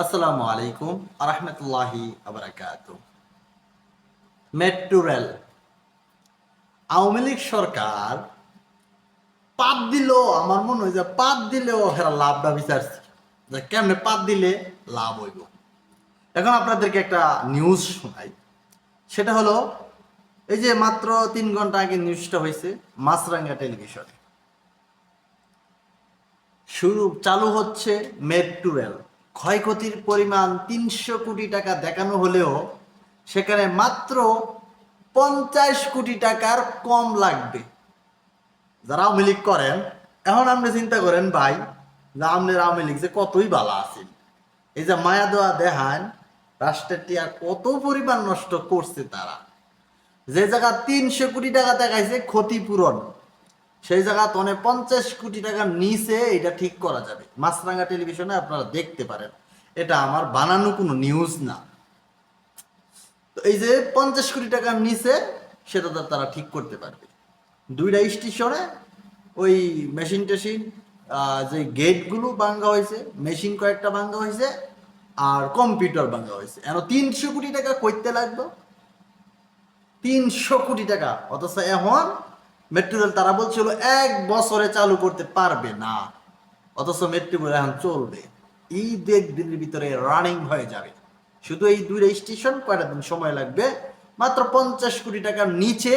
আসসালামু আলাইকুম আরহামতুল্লাহি আবরাকাত মেট্রো রেল আওয়ামী লীগ সরকার পাত দিলেও, আমার মনে হয় যে পাত দিলেও হেরা লাভটা বিচারছে যে কেমনে পাত দিলে লাভ হইব। এখন আপনাদেরকে একটা নিউজ শোনাই। সেটা হলো, এই যে মাত্র তিন ঘণ্টা আগে নিউজটা হয়েছে মাছরাঙ্গা টেলিভিশনে শুরু, চালু হচ্ছে মেট্রো রেল ক্ষয়ক্ষতির পরিমাণ তিনশো কোটি টাকা দেখানো হলেও সেখানে মাত্র পঞ্চাশ কোটি টাকার কম লাগবে। যারা আওয়ামী লীগ করেন, এখন আপনি চিন্তা করেন ভাই, যে আমাদের আওয়ামী লীগ যে কতই ভালো আছেন এই যে মায়া দেওয়া দেখান, রাষ্ট্রের টিয়া কত পরিমাণ নষ্ট করছে তারা। যে জায়গা তিনশো কোটি টাকা দেখাইছে, ক্ষতিপূরণ। সেই জায়গা তনে পঞ্চাশ কোটি টাকার নিচে এটা ঠিক করা যাবে। মাছরাঙ্গা টেলিভিশনে আপনারা দেখতে পারেন। এটা আমার বানানো কোনো নিউজ না। তো এই যে পঞ্চাশ কোটি টাকার নিচে সেটা তারা ঠিক করতে পারবে। দুইটা স্টেশনে ওই মেশিন টেশিন যে গেটগুলো ভাঙ্গা হয়েছে মেশিন কয়েকটা ভাঙ্গা হয়েছে, আর কম্পিউটার ভাঙ্গা হয়েছে। এখন তিনশো কোটি টাকা করতে লাগবে। তিনশো কোটি টাকা। অথচ এখন মেট্রো তারা বলছিল, এক বছরে চালু করতে পারবে না। অথচ মেট্রো এখন চলবে। এই দু দিনের ভিতরে রানিং হয়ে যাবে। শুধু এই দুইটা স্টেশন কয়টা দিন সময় লাগবে? মাত্র পঞ্চাশ কোটি টাকার নিচে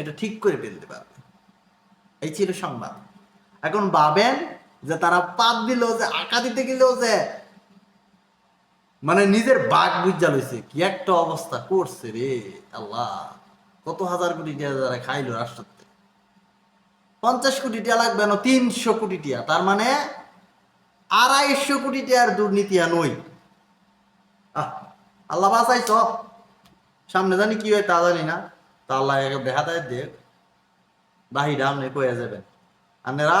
এটা ঠিক করে ফেলতে পারবে। এই ছিল সংবাদ। এখন ভাবেন যে তারা পাত দিল যে, আঁকা দিতে গেলেও যে মানে নিজের বাঘ বুঝা লইছে, কি একটা অবস্থা করছে রে আল্লাহ। কত হাজার কোটি টাকা যারা খাইলো রাষ্ট্রতে পঞ্চাশ কোটি টিয়া লাগবে না, তিনশো কোটি টিয়া। তার মানে আড়াইশো কোটি টিয়ার দুর্নীতি আর নই আল্লাহ বাসাইছ সামনে জানি কি হয় তা জানি না। তা আল্লাহ দেখা দেয়, দেখ। বাহিরা আপনি কয়ে যাবেন। আপনারা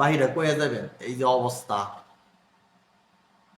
বাহিরা কয়ে যাবেন। এই যে অবস্থা।